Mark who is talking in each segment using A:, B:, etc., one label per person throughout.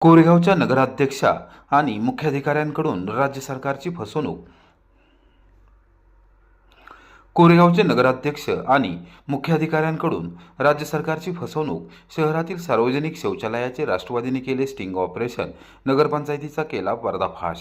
A: कोरेगावच्या नगराध्यक्षा आणि मुख्याधिकाऱ्यांकडून राज्य सरकारची फसवणूक. कोरेगावचे नगराध्यक्ष आणि मुख्याधिकाऱ्यांकडून राज्य सरकारची फसवणूक. शहरातील सार्वजनिक शौचालयाचे राष्ट्रवादीने केले स्टिंग ऑपरेशन नगरपंचायतीचा केला पर्दाफाश.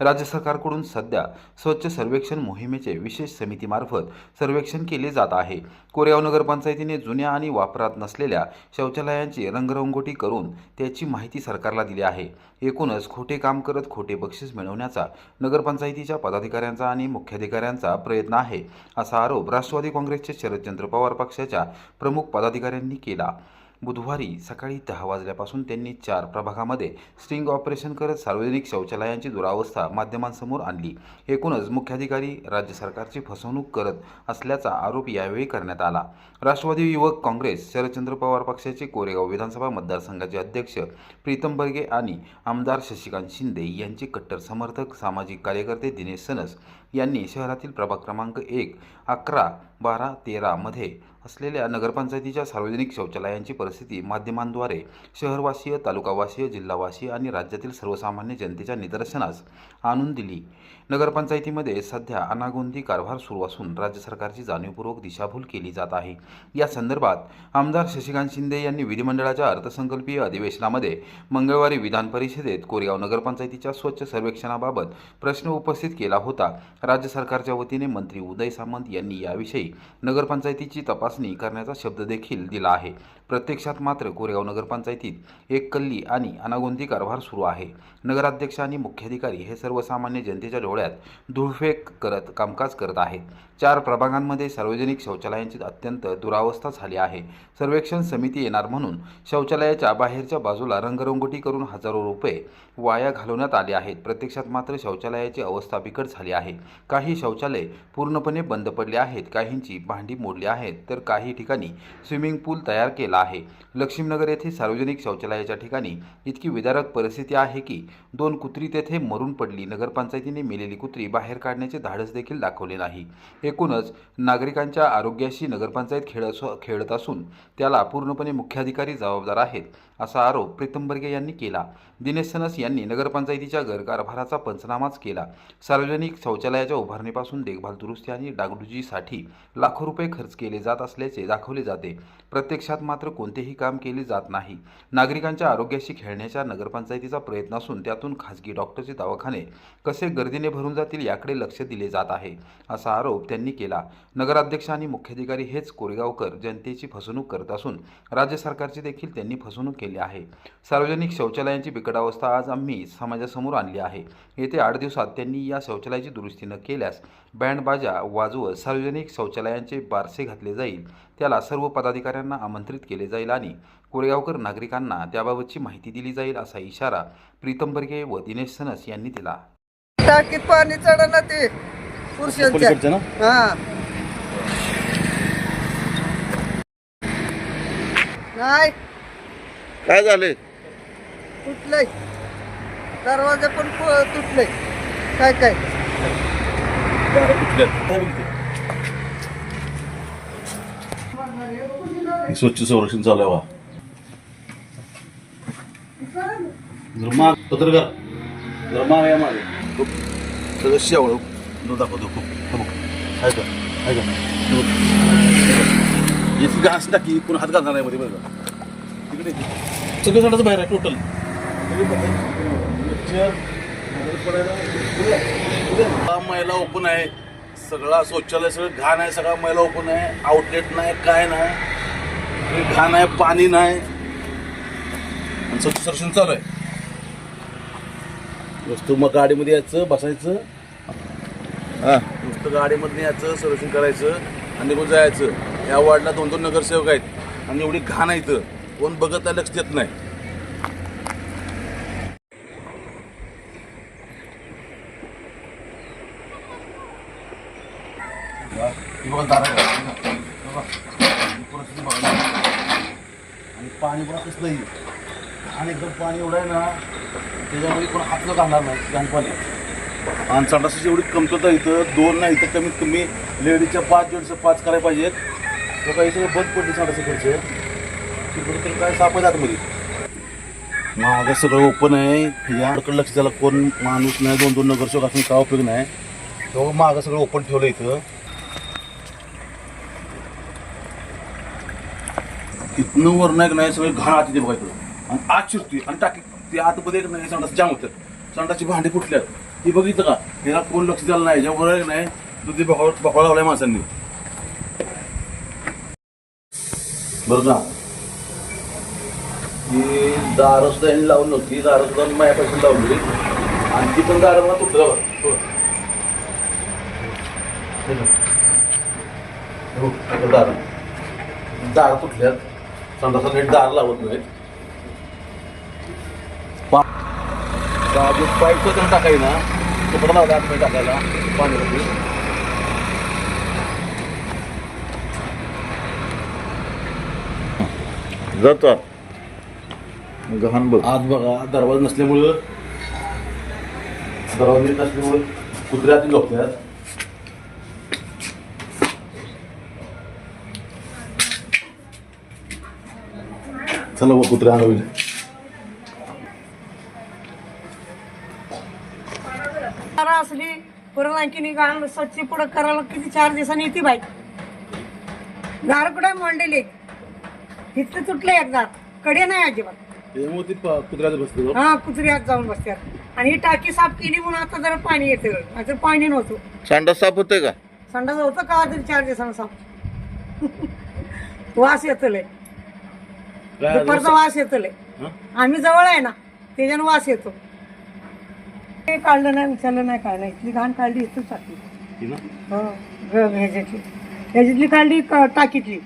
A: राज्य सरकारकडून सध्या स्वच्छ सर्वेक्षण मोहिमेचे विशेष समितीमार्फत सर्वेक्षण केले जात आहे. कोरेगाव नगरपंचायतीने जुन्या आणि वापरात नसलेल्या शौचालयांची रंगरंगोटी करून त्याची माहिती सरकारला दिली आहे. एकूणच खोटे काम करत खोटे बक्षीस मिळवण्याचा नगरपंचायतीच्या पदाधिकाऱ्यांचा आणि मुख्याधिकाऱ्यांचा प्रयत्न आहे असा आरोप राष्ट्रवादी काँग्रेसचे शरदचंद्र पवार पक्षाच्या प्रमुख पदाधिकाऱ्यांनी केला. बुधवारी सकाळी दहा वाजल्यापासून त्यांनी चार प्रभागामध्ये स्टिंग ऑपरेशन करत सार्वजनिक शौचालयांची दुरावस्था माध्यमांसमोर आणली. एकूणच मुख्याधिकारी राज्य सरकारची फसवणूक करत असल्याचा आरोप यावेळी करण्यात आला. राष्ट्रवादी युवक काँग्रेस शरदचंद्र पवार पक्षाचे कोरेगाव विधानसभा मतदारसंघाचे अध्यक्ष प्रीतम बर्गे आणि आमदार शशिकांत शिंदे यांचे कट्टर समर्थक सामाजिक कार्यकर्ते दिनेश सनस यांनी शहरातील प्रभाग क्रमांक एक अकरा बारा तेरामध्ये असलेल्या नगरपंचायतीच्या सार्वजनिक शौचालयांची परिस्थिती माध्यमांद्वारे शहरवासीय तालुकावासीय जिल्हावासीय आणि राज्यातील सर्वसामान्य जनतेच्या निदर्शनास आणून दिली. नगरपंचायतीमध्ये सध्या अनागोंदी कारभार सुरू असून राज्य सरकारची जाणीवपूर्वक दिशाभूल केली जात आहे. या संदर्भात आमदार शशिकांत शिंदे यांनी विधिमंडळाच्या अर्थसंकल्पीय अधिवेशनामध्ये मंगळवारी विधान परिषदेत कोरेगाव नगरपंचायतीच्या स्वच्छ सर्वेक्षणाबाबत प्रश्न उपस्थित केला होता. राज्य सरकारच्या वतीने मंत्री उदय सामंत यांनी याविषयी नगरपंचायतीची तपास तपासणी करण्याचा शब्द देखील दिला आहे. प्रत्यक्षात मात्र कोरेगाव नगरपंचायतीत एक कल्ली आणि अनागोंदी कारभार सुरू आहे. नगराध्यक्ष आणि मुख्याधिकारी हे सर्वसामान्य जनतेच्या डोळ्यात धुळफेक करत कामकाज करत आहेत. चार प्रभागांमध्ये सार्वजनिक शौचालयांची अत्यंत दुरावस्था झाली आहे. सर्वेक्षण समिती येणार म्हणून शौचालयाच्या बाहेरच्या बाजूला रंगरंगोटी करून हजारो रुपये वाया घालवण्यात आले आहेत. प्रत्यक्षात मात्र शौचालयाची अवस्था बिकट झाली आहे. काही शौचालय पूर्णपणे बंद पडले आहेत. काहींची भांडी मोडली आहेत. तर काही ठिकाणी स्विमिंग पूल तयार केला आहे. लक्ष्मीनगर येथे सार्वजनिक शौचालयाच्या ठिकाणी इतकी विदारक परिस्थिती आहे की दोन कुत्री तेथे मरून पडली. नगरपंचायतीने मेलेली कुत्री बाहेर काढण्याचे धाडस देखील दाखवले नाही. एकूणच नागरिकांच्या आरोग्याशी नगरपंचायत खेळ असो खेळत असून त्याला पूर्णपणे मुख्याधिकारी जबाबदार आहेत. असा आरोप प्रीतम बर्गे यांनी केला. दिनेश सनस यांनी नगरपंचायतीच्या घरकारभाराचा पंचनामाच केला. सार्वजनिक शौचालयाच्या उभारणीपासून देखभाल दुरुस्ती आणि डागडुजीसाठी लाखो रुपये खर्च केले जात असल्याचे दाखवले जाते. प्रत्यक्षात मात्र कोणतेही काम केले जात नाही. नागरिकांच्या आरोग्याशी खेळण्याच्या नगरपंचायतीचा प्रयत्न असून त्यातून खासगी डॉक्टरचे दवाखाने कसे गर्दीने भरून जातील याकडे लक्ष दिले जात आहे असा आरोप त्यांनी केला. नगराध्यक्ष आणि मुख्याधिकारी हेच कोरेगावकर जनतेची फसवणूक करत असून राज्य सरकारची देखील त्यांनी फसवणूक केली आहे. सार्वजनिक शौचालयांची बिकटावस्था आज आम्ही समाजासमोर आणली आहे. येत्या आठ दिवसात त्यांनी या शौचालयाची दुरुस्ती न केल्यास बँड बाजा वाजवत सार्वजनिक शौचालयांचे बारसे घातले जाईल. त्याला सर्व पदाधिकाऱ्यांना आमंत्रित केले जाईल आणि कोरेगावकर नागरिकांना त्याबाबतची माहिती दिली जाईल असा इशारा प्रीतम बर्गे व दिनेश सनस यांनी दिला.
B: टाकीत पाणी चढ ना ते पुरुषांच्या. हा.
C: काय झाले?
B: तुटलंय. दरवाजा पण तुटलंय काय काय?
C: स्वच्छ संरक्षण चालू आहे वा पत्रकार. जरा माग या मागे. खूप शेवळ. न दाखवतो खूप बघ. आहे का? आहे का? हे बघ. इतकी घास टाकी कोण हात घालणार नाही मध्ये बरं का. तिकडे सगळं झाडाचं बाहेर आहे टोटल महिला ओपन आहे. सगळा शौचालय सगळं घाण आहे सगळा महिला ओपन आहे. आउटलेट नाही काय नाही. घाण आहे पाणी नाही. आणि सर्वेक्षण चालू आहे. नुसतं मग गाडीमध्ये यायचं बसायचं. हा. नुसतं गाडीमध्ये यायचं सर्वेक्षण करायचं आणि निघून जायचं. या वार्डला दोन दोन नगरसेवक आहेत. आणि एवढी घाण आहे इथं. कोण बघत लक्ष देत नाही. आणि पाणी पण कसलं नाही आणि एकदम पाणी एवढं आहे ना त्याच्यामध्ये कोण हात घालणार नाही घाण पाणी आणि संडासाची एवढी कमतरता इथं दोन नाही इथं कमीत कमी लेडीजच्या पाच जेंट्सच्या पाच करायला पाहिजेत. तर काही सगळं बंद पडली संडास तिकडे काय साप आतमध्ये मागं सगळं ओपन आहे. याकडे लक्ष त्याला कोण माणूस नाही. दोन दोन नगरसेवक असून काय उपयोग नाही. तेव्हा मागं सगळं ओपन ठेवलं इथं. इथनं वर नाही नाही सगळे घाण आत येते बघा इकडं आणि आत शिरतोय. आणि टाकी ते आतमध्ये एक नाही संडास जाम होतात संडासची भांडी फुटल्यात. ती बघितलं का? त्याला कोण लक्ष द्यायला नाही. ज्यावर आहे नाही? ते बघा बघा लावलाय माणसांनी. बरं ना ती दारं सुद्धा यांनी लावली नव्हती. दारं सुद्धा माझ्यापासून लावली. आणि ती पण दारं मला तुटलं बघ. हो. दार. हो, दार तुटल्यात. संडासा नीट दार लावत नाहीत. पाईप तर टाकाय ना. तो पण लावला आतमध्ये टाकायला. पाणी
D: जातो. गहाण बघ.
C: आज बघा दरवाजा नसल्यामुळं दरवाजा नीट नसल्यामुळं झोपतात चला बघ कुत्र्या
E: जरा असली परत आणखीन गाण स्वच्छ पुढं करायला किती चार दिवसांनी येते बाई. गार कुठं मांडलेली इथलं तुटलं एक गारकडे नाही अजिबात.
C: त्यामुळे ती प- कुत्र्याचं बसतो
E: हा कुत्र्यात जाऊन बसतात आणि ही टाकी साफ केली म्हणून आता जरा पाणी येते. आता पाणी नव्हतं.
D: सांडा साफ होतोय का?
E: संडास होतं का? तरी चार दिवसांना साफ. वास येतो लय दुपारचा वास येतो लय
C: हं?
E: आम्ही जवळ आहे ना त्याच्यानं वास येतो. ते काढलं नाही उचललं नाही काय नाही. इथली घाण काढली इथून टाकली
C: ती ना?
E: हो ग- ह्याच्यातली. ह्याच्यातली काढली क- टाकीतली.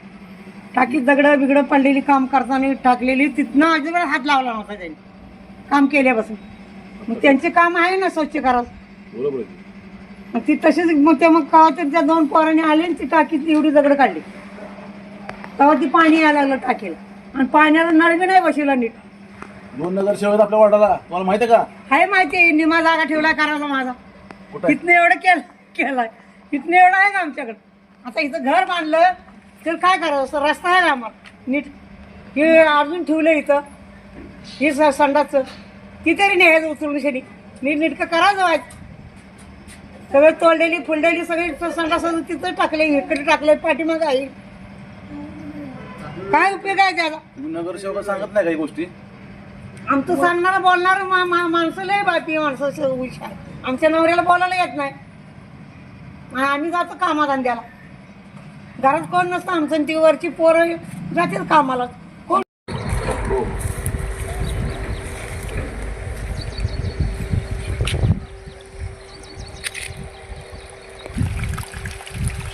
E: टाकीत दगडं बिगडं पडलेली काम करताना टाकलेली तिथनं अजिबात हात लावला नव्हता त्यांनी. काम केल्यापासून. मग त्यांचे काम आहे ना स्वच्छ करा
C: बरोबर आहे.
E: मग ती तशीच मग ते मग का त्या दोन पोरांनी आले आणि ती टाकीतली एवढी दगड काढली. तेव्हा ती पाणी यायला लागलं टाकीला. आणि पाण्याला नळ बी नाही बसवला नीट.
C: दोन नगरसेवक आपल्या वार्डाला तुम्हाला माहिती आहे का?
E: हाय माहिती आहे निमा जागा ठेवला करायचा माझा.
C: कुठं आहे?
E: इथनं एवढं केलं केलाय इथनं एवढं आहे का आमच्याकडे? आता इथं घर बांधलं तर काय करावं? रस्ता आहे ना आम्हाला. नीट. हे अजून ठेवलं इथं. हे स- संडासचं. ती तरी न्यायचं उचलून शनी नीट नीटकं करायचं व्हायचं सगळं तोडलेली फुललेली सगळी संडास तिथं टाकले इकडे टाकले पाठीमागं आहे. काय उपयोग आहे
C: तुम्ही नगरसेवक सांगत नाही काही गोष्टी?
E: आमचं सांगणारं बोलणार माणसं लय बापी माणसं हुशार आमच्या नवऱ्याला बोलायला येत नाही. आणि आम्ही जातो कामाधंद्याला. घरात कोण नसतं आमचं ती वरची पोरं जातील कामाला. कोण?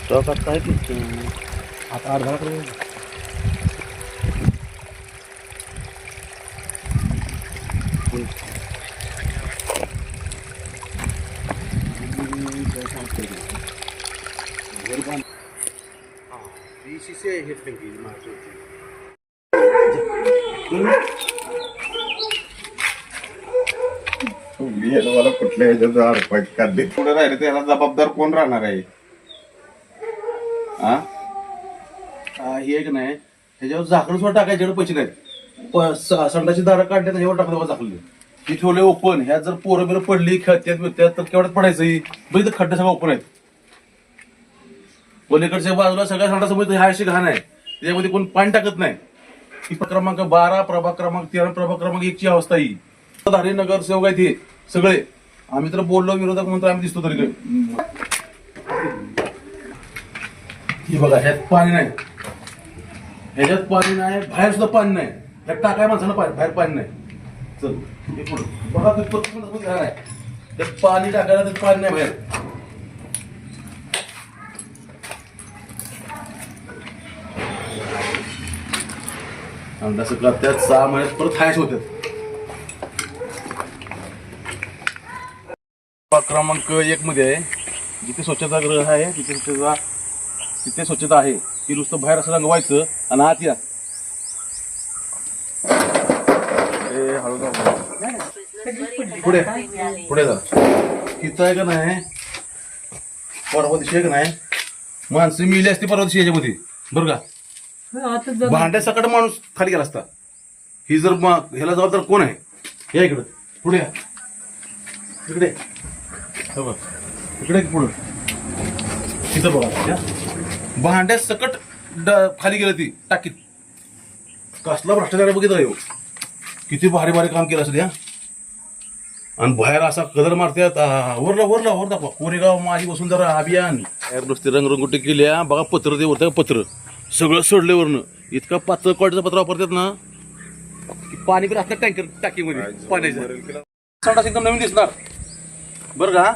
C: स्टॉक आता आहे की आता अर्धा कडे
D: मला कुठल्या ह्याच्यात अडपाट काढले? पुढे राहिले त्याला जबाबदार कोण राहणार आहे? हा
C: हा, हे एक नाही. ह्याच्यावर झाकण सुद्धा टाकायच्याकडे पैसे नाहीत. प- स- संडाची दारं काढले त्याच्यावर टाकलं बघा झाकले ती ठेवले ओपन. ह्यात जर पोरं बिरं पडली खेळत्यात बिळत्यात तर केवढ्यात पडायचं ही? बघितलं खड्डे सगळं ओपन आहेत. पलीकडच्या बाजूला सगळ्या संडासमोर ह्या अशी घाण आहे. त्याच्यामध्ये कोण पाणी टाकत नाही. ही क्रमांक बारा प्रभाग क्रमांक तेरा प्रभाग क्रमांक एकची अवस्था ही. धारे नगरसेवक आहे ते सगळे. आम्ही तर बोललो विरोधक म्हणतो आम्ही दिसतो तरी ही बघा ह्यात पाणी नाही. ह्याच्यात पाणी नाही बाहेर सुद्धा पाणी नाही. ह्यात टाकाय माणसानं पाणी बाहेर पाणी नाही. चल हे पुढं. बघा ते घाण आहे. त्यात पाणी टाकायला तर पाणी नाही बाहेर. आणि तसं करतात सहा महिन्यात परत हायच होतात क्रमांक एक मध्ये आहे. जिथे स्वच्छता ग्रह आहे तिथे स्वच्छता तिथे स्वच्छता आहे. ती नुसतं बाहेर असं रंगवायचं आणि आत या. ए, हळू पुढे. पुढे जा. तिथं आहे का नाही? परवा दिवशी आहे का नाही? माणसं मिली असते परवा दिवशी याच्यामध्ये. बरं का? भांड्या सकट माणूस खाली गेला असता. ही जर ह्याला जबाबदार कोण आहे? या इकडं. पुढे या. इकडे. हे बघ. इकडे पुढं. तिथं बघा. या. भांड्या सकट ड- खाली गेलं ती टाकीत. कसला भ्रष्टाचार आहे बघितलं ह्यो. किती भारी भारी काम केलं असेल या. आणि बाहेर असा कलर मारतात आ, वरला वरला वर दाखवा. कोरेगाव माझी वसुंधरा अभियान. बाहेर नुसते रंगरंगोटी केल्या बघा पत्र ते वरतं पत्र. सगळं सोडले वरनं इतका पातळ क्वालिटीचं पत्र वापरतात ना की पाणी पण असतं टँकर टाकीमध्ये पाण्याचं संडास एकदम नवीन दिसणार. बरं का?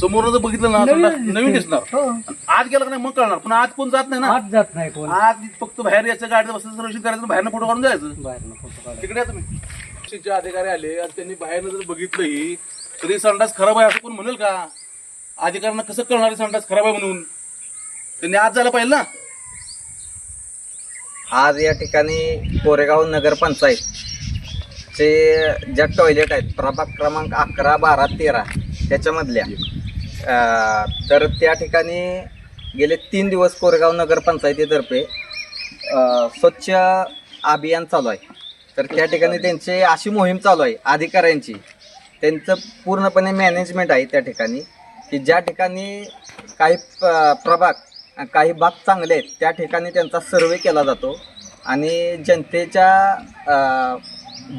C: समोर जर बघितलं ना संडास नवीन दिसणार.
E: हो.
C: आणि आत गेला का नाही मग कळणार. पण आत कोण जात नाही ना?
E: आत जात नाही कोण.
C: आत फक्त बाहेर यायचं गाडीचं बसायचं सर्वेक्षण करायचं बाहेरनं फोटो काढून जायचं.
E: बाहेर फोटो काढ
C: तिकडे या तुम्ही. अधिकारी आले आणि त्यांनी बाहेरनं जर बघितलं ही तरी संडास खराब आहे असं कोण म्हणेल का? अधिकाऱ्यांना कसं कळणार आहे संडास खराब आहे म्हणून? त्यांनी आज जायला पाहिजे ना?
B: आज या ठिकाणी कोरेगाव नगरपंचायत चे ज्या टॉयलेट आहेत प्रभाग क्रमांक अकरा बारा तेरा त्याच्यामधल्या तर त्या ठिकाणी गेले तीन दिवस कोरेगाव नगरपंचायतीतर्फे स्वच्छ अभियान चालू आहे. तर त्या ठिकाणी त्यांची अशी मोहीम चालू आहे अधिकाऱ्यांची. त्यांचं पूर्णपणे मॅनेजमेंट आहे त्या ठिकाणी की ज्या ठिकाणी काही प्रभाग काही भाग चांगले आहेत. त्या ठिकाणी त्यांचा सर्वे केला जातो. आणि जनतेच्या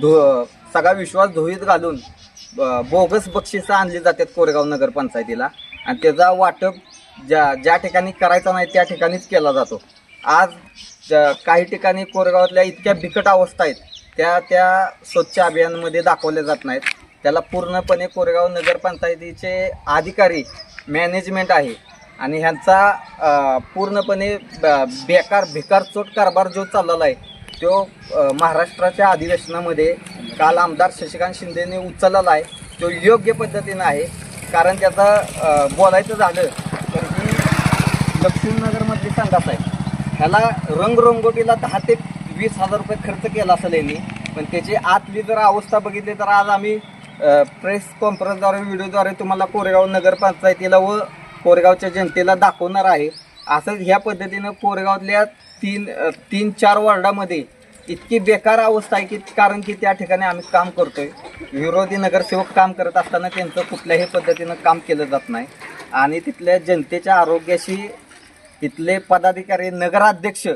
B: धु सगळा विश्वास धुळीत घालून ब- बोगस बक्षिसं आणली जातात कोरेगाव नगरपंचायतीला. आणि त्याचा वाटप ज्या ज्या ठिकाणी करायचा नाही त्या ठिकाणीच केला जातो. आज ज- काही ठिकाणी कोरेगावातल्या इतक्या बिकट अवस्था आहेत. त्या त्या स्वच्छ अभियानमध्ये दाखवल्या जात नाहीत. त्याला पूर्णपणे कोरेगाव नगरपंचायतीचे अधिकारी मॅनेजमेंट आहे. आणि ह्यांचा पूर्णपणे ब- बेकार भिकारचोट कारभार जो चाललेला आहे तो महाराष्ट्राच्या अधिवेशनामध्ये काल आमदार शशिकांत शिंदेने उचललेला आहे. तो योग्य पद्धतीनं आहे. कारण त्याचं बोलायचं झालं तर ही लक्ष्मीनगरमधली संडास आहे. ह्याला रंगरंगोटीला दहा ते वीस हजार रुपये खर्च केला असेल यांनी. पण त्याची आतली जर अवस्था बघितली तर आज आम्ही प्रेस कॉन्फरन्सद्वारे व्हिडिओद्वारे तुम्हाला कोरेगाव नगरपंचायतीला व कोरेगावच्या जनतेला दाखवणार आहे. असंच ह्या पद्धतीनं कोरेगावातल्या तीन तीन चार वॉर्डामध्ये इतकी बेकार अवस्था आहे की कारण की त्या ठिकाणी आम्ही काम करतोय. विरोधी नगरसेवक काम करत असताना त्यांचं कुठल्याही पद्धतीनं काम केलं जात नाही. आणि तिथल्या जनतेच्या आरोग्याशी इथले पदाधिकारी नगराध्यक्ष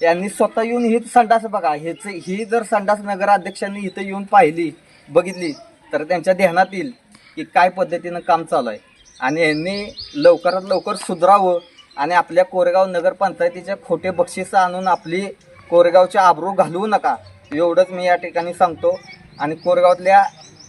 B: यांनी स्वतः येऊन ही संडास बघा. हेच ही जर संडास नगराध्यक्षांनी इथं येऊन पाहिली बघितली तर त्यांच्या ध्यानात येईल की काय पद्धतीनं काम चालू आहे. आणि यांनी लवकरात लवकर सुधरावं आणि आपल्या कोरेगाव नगरपंचायतीच्या खोटे बक्षिसं आणून आपली कोरेगावचे आबरू घालवू नका. एवढंच मी या ठिकाणी सांगतो. आणि कोरेगावातल्या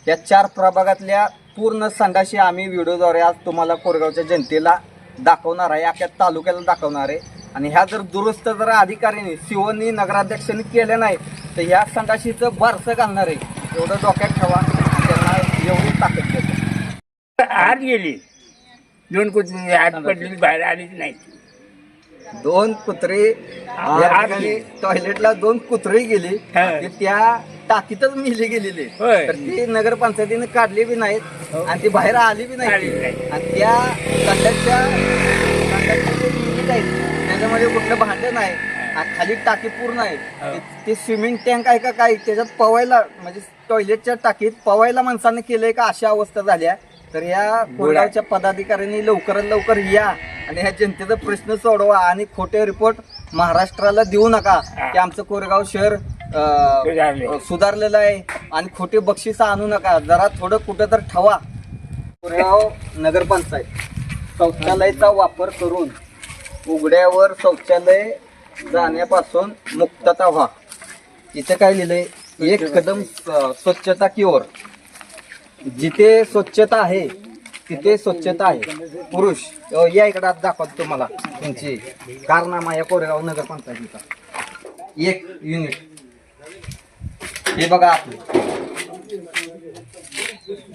B: या चार प्रभागातल्या पूर्ण संडाशी आम्ही व्हिडिओद्वारे आज तुम्हाला कोरेगावच्या जनतेला दाखवणार आहे अख्या तालुक्याला दाखवणार आहे. आणि ह्या जर दुरुस्त जर अधिकाऱ्यांनी शिवनी नगराध्यक्षांनी केलं नाही तर ह्या संडाशीचं बारसं घालणार आहे. एवढं डोक्यात ठेवा. त्यांना एवढी ताकद देतो.
F: आज गेली. दोन कुत्री आत पडलेली बाहेर आलीच नाही
B: दोन कुत्री टॉयलेटला दोन कुत्री गेली.
F: हा.
B: ती त्या टाकीतच मिली गेलेली. तर ती नगरपंचायतीने काढली बी नाहीत आणि ती बाहेर आली बी नाही
F: नाही.
B: आणि त्या आहेत त्याच्यामध्ये कुठलं भांडण आहे आणि खाली टाकी पूर्ण आहे. ते- ते स्विमिंग टँक आहे का काय? त्याच्यात पवायला म्हणजे टॉयलेटच्या टाकीत पवायला माणसाने केलंय का? अशा अवस्था झाल्या. तर या कोरेगावच्या पदाधिकाऱ्यांनी लवकरात लवकर या आणि ह्या जनतेचा प्रश्न सोडवा आणि खोटे रिपोर्ट महाराष्ट्राला देऊ नका. की आमचं कोरेगाव शहर अं. सुधारलेलं आहे आणि खोटे बक्षिसं आणू नका. जरा थोडं कुठं तर ठेवा. कोरेगाव नगरपंचायत. शौचालयाचा वापर करून उघड्यावर शौचालय जाण्यापासून मुक्तता व्हा. इथे काय लिहिलंय? एक कदम अं, स्वच्छता की ओर. जिथे स्वच्छता आहे तिथे स्वच्छता आहे. पुरुष अ, या इकडे आज दाखवतो तुम्हाला त्यांची कारनामा या कोरेगाव नगरपंचायतीचा एक युनिट हे बघा आपलं.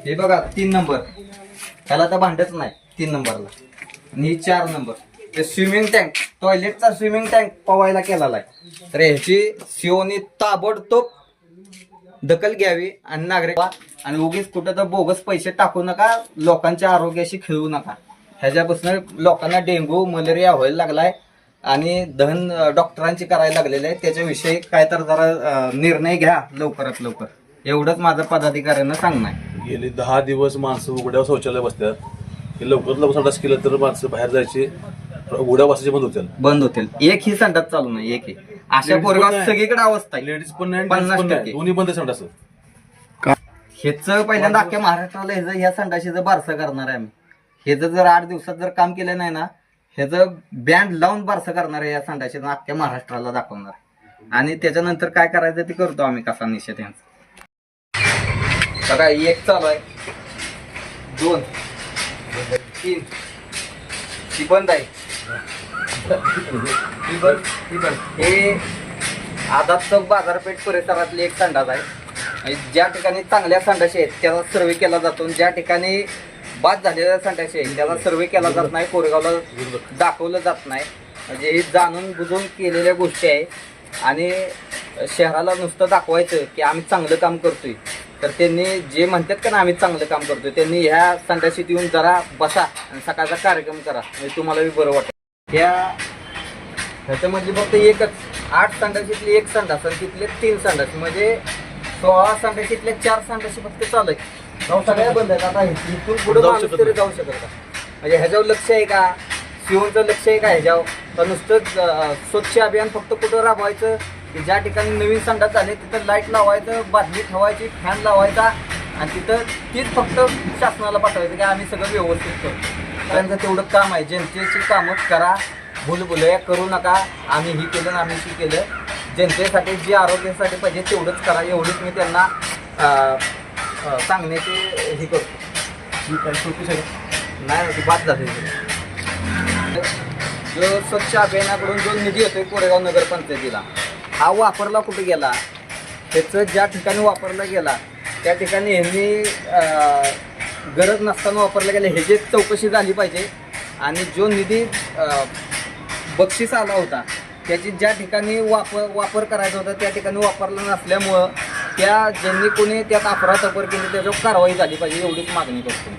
B: हे बघा तीन नंबर. त्याला तर भांडच नाही तीन नंबरला. आणि ही चार नंबर. ते स्विमिंग टँक टॉयलेटचा स्विमिंग टँक पवायला केलेला आहे. तर ह्याची सीओनी ताबडतोब दखल घ्यावी आणि नागरिक आणि उगीच कुठं तर बोगस पैसे टाकू नका लोकांच्या आरोग्याशी खेळू नका. ह्याच्यापासून लोकांना डेंग्यू मलेरिया व्हायला लागलाय आणि दहन डॉक्टरांची करायला लागलेले आहे. त्याच्याविषयी काय तर जरा निर्णय घ्या लवकरात लवकर. एवढंच माझं पदाधिकाऱ्यांना सांगणं आहे.
C: गेले दहा दिवस माणसं उघड्यावर शौचालय बसतात हे लवकरात लवकर संडास केलं तर माणसं बाहेर जायची. उघड्या बसायचे बंद होतील.
B: बंद होतील. एक ही संडास चालू नाही एक ही. अशा
C: Ladies
B: पोरगाव
C: पण नाही.
B: सगळीकडे अवस्था आहे.
C: लेडीज पण नाही
B: पन्नास
C: gents पण नाही
B: टक्के.
C: दोन्ही बंद संडास.
B: हेच पहिल्यांदा अख्ख्या महाराष्ट्राला ह्याचं ह्या संडाशीचं बारसं करणार आहे आम्ही. ह्याचं जर आठ दिवसात जर काम केलं नाही ना ह्याचं बँड लावून बारसं करणार आहे या संडाशीचं अख्ख्या महाराष्ट्राला दाखवणार आहे. आणि त्याच्यानंतर काय करायचं ते करतो आम्ही कसा निषेध यांचा. बघा एक चालू आहे. दोन. तीन. ती बंद आहे. हे आझाद चौक बाजारपेठ परिसरातली एक संडास आहे. आणि ज्या ठिकाणी चांगल्या संडाशी आहेत त्याचा सर्वे केला जातो. आणि ज्या ठिकाणी बाद झालेल्या संडाशी आहेत त्याला सर्वे केला जात नाही कोरेगावला दाखवलं जात नाही. म्हणजे हे जाणून बुजून केलेल्या गोष्टी आहे. आणि शहराला नुसतं दाखवायचं की आम्ही चांगलं काम करतोय. तर त्यांनी जे म्हणतात का ना आम्ही चांगलं काम करतोय त्यांनी ह्या संडाशीत येऊन जरा बसा आणि सकाळचा कार्यक्रम करा. म्हणजे तुम्हाला बी बरं वाटेल. ह्या ह्याच्यामधली फक्त एकच आठ संडाशीतली एक संडास आणि तिथले तीन संडास. म्हणजे सोळा संडाशीतले चार संडाशी फक्त चालू आहे सगळ्या बंद आहेत. आता इथून पुढे
C: जाऊ
B: माणूस
C: शकत
B: तरी. जाऊ शकत का म्हणजे ह्याच्यावर लक्ष आहे का? शिवचं लक्ष आहे का ह्याच्यावर? तर नुसतं स्वच्छ अभियान फक्त कुठं राबवायचं? की ज्या ठिकाणी नवीन संडास झाले तिथं लाइट लावायचं बादली ठेवायची फॅन लावायचा आणि तिथं तीच फक्त शासनाला पाठवायचं की आम्ही सगळं व्यवस्थित करतो. त्यांचं तेवढं काम आहे. जनतेची कामं करा. भूलभुलया करू नका. आम्ही ही केलं आम्ही ही केलं. जनतेसाठी जे आरोग्यासाठी पाहिजे तेवढंच करा. एवढंच मी त्यांना सांगण्याची हे करतो. नाही ती बात झाली. जो स्वच्छ अभियानाकडून जो निधी येतोय कोरेगाव नगरपंचायतीला हा वापरला कुठे गेला? त्याचं ज्या ठिकाणी वापरला गेला त्या ठिकाणी ह्यांनी गरज नसताना वापरल्या गेल्या ह्याची चौकशी झाली पाहिजे. आणि जो निधी बक्षीस आला होता त्याची ज्या ठिकाणी वापर वापर करायचा होता त्या ठिकाणी वापरला नसल्यामुळं त्या ज्यांनी कोणी त्यात अफरातफर केली त्याच्यावर कारवाई झाली पाहिजे एवढीच मागणी करतो